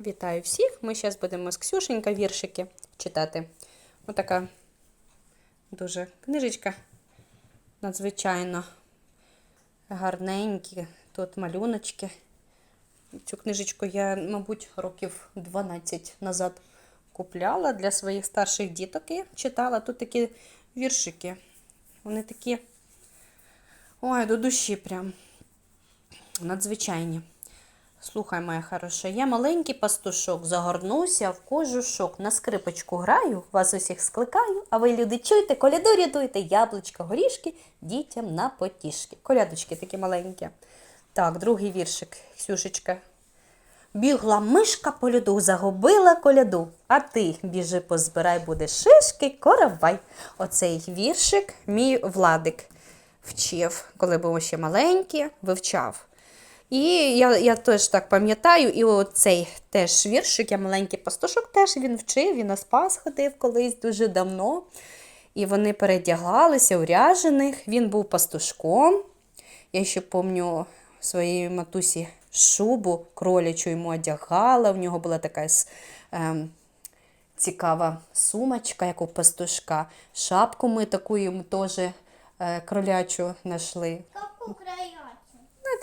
Вітаю всіх! Ми зараз будемо з Ксюшенька віршики читати. Отака дуже книжечка. Надзвичайно гарненькі. Тут малюночки. Цю книжечку я, мабуть, років 12 назад купляла для своїх старших діток і читала. Тут такі віршики. Вони такі. Ой, до душі прям. Надзвичайні. Слухай, моя хороша, я маленький пастушок, загорнуся в кожушок, на скрипочку граю, вас усіх скликаю, а ви, люди, чуйте, коляду рятуйте, яблучка, горішки дітям на потішки. Колядочки такі маленькі. Так, другий віршик, Ксюшечка. Бігла мишка по льоду, загубила коляду, а ти біжи позбирай, буде шишки, коровай. Оцей віршик мій владик вчив, коли був ще маленький, вивчав. І я, я теж так пам'ятаю, і оцей теж віршик, я маленький пастушок, теж він вчив, він на спас ходив колись дуже давно. І вони передягалися у ряжених. Він був пастушком. Я ще пам'ятаю своїй матусі шубу кролячу йому одягала. У нього була така ем, цікава сумочка, як у пастушка. Шапку ми таку йому теж е, кролячу знайшли.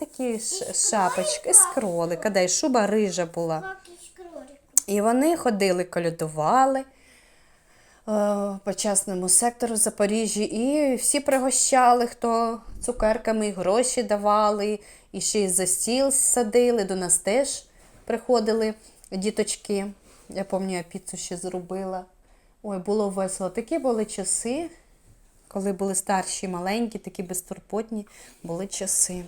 Такі шапочки з кролика, да, і шуба рижа була. І вони ходили, колядували е, по частному сектору Запоріжжя, і всі пригощали, хто цукерками і гроші давали, і ще й за стіл садили. До нас теж приходили діточки. Я пам'ятаю, я піцу ще зробила. Ой, було весело. Такі були часи, коли були старші, маленькі, такі безтурботні були часи.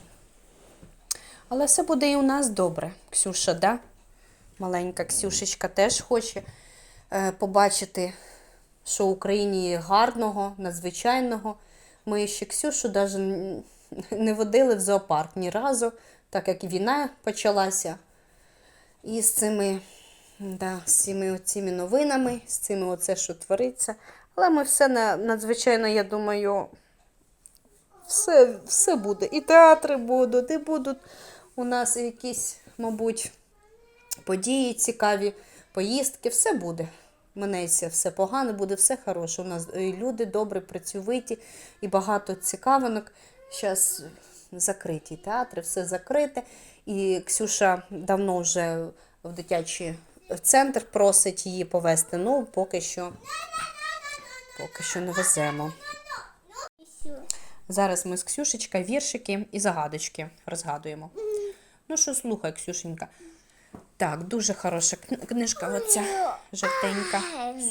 Але все буде і у нас добре, Ксюша, да? Маленька Ксюшечка теж хоче е, побачити, що в Україні є гарного, надзвичайного. Ми ще Ксюшу навіть не водили в зоопарк ні разу, так як війна почалася. І з цими, да, з цими цими новинами, з цими оце, що твориться. Але ми все на- надзвичайно, я думаю, все, все буде. І театри будуть, і будуть у нас якісь, мабуть, події цікаві, поїздки, все буде. Минеться все погано, буде все хороше. У нас і люди добрі, працьовиті і багато цікавинок. Зараз закриті театри, все закрите. І Ксюша давно вже в дитячий центр просить її повезти. Ну, поки що, поки що не веземо. Зараз ми з Ксюшечка віршики і загадочки розгадуємо. Ну що, слухай, Ксюшенька. Так, дуже хороша книжка оця жовтенька.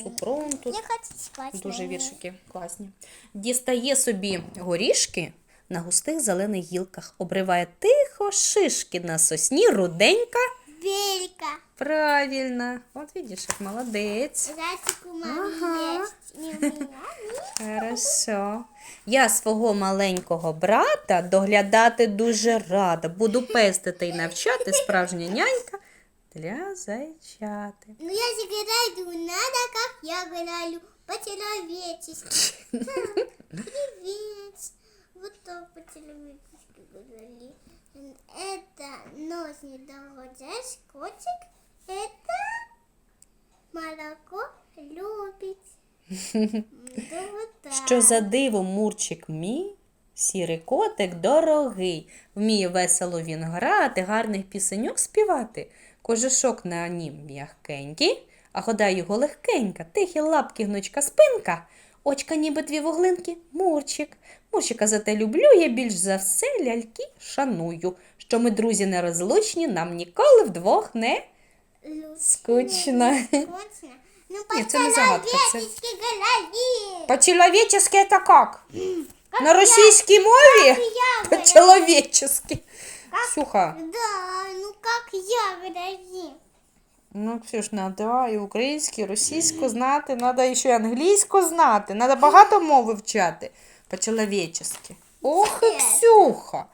Супрун тут. Дуже віршики класні. Дістає собі горішки на густих зелених гілках, обриває тихо шишки на сосні, руденька. Белька. Правильно. От видиш, як молодець. Зайчик у мамы Ага. есть. Не у меня. Хорошо. Я свого маленького брата доглядати дуже рада. Буду пестити і навчати справжня нянька для зайчати. Ну я же говорю, надо как я говорю, по-человечески. Привет. Вот так по-человечески. Это нос не доходишь, котик. Это молоко любит. Що за диво Мурчик мій, сірий котик дорогий. Вміє весело він грати, гарних пісеньок співати. Кожушок на нім м'ягкенький, а хода його легкенька, тихі лапки, гнучка спинка. Очка ніби дві вуглинки, Мурчик. Мурчика зате люблю я більш за все ляльки шаную. Що ми, друзі, нерозлучні, нам ніколи вдвох не скучно. Скучно. Ну, Нет, это не загадка, это- по-человечески говори. По-человечески это как? На російській мові? Я говорю. По-человечески. Ксюха. Да, ну как я говорю. Ну, Ксюш, треба і українську, і російську знати, треба ще й англійську знати, треба багато мов вивчати. По-человечески. Ох, і Ксюха.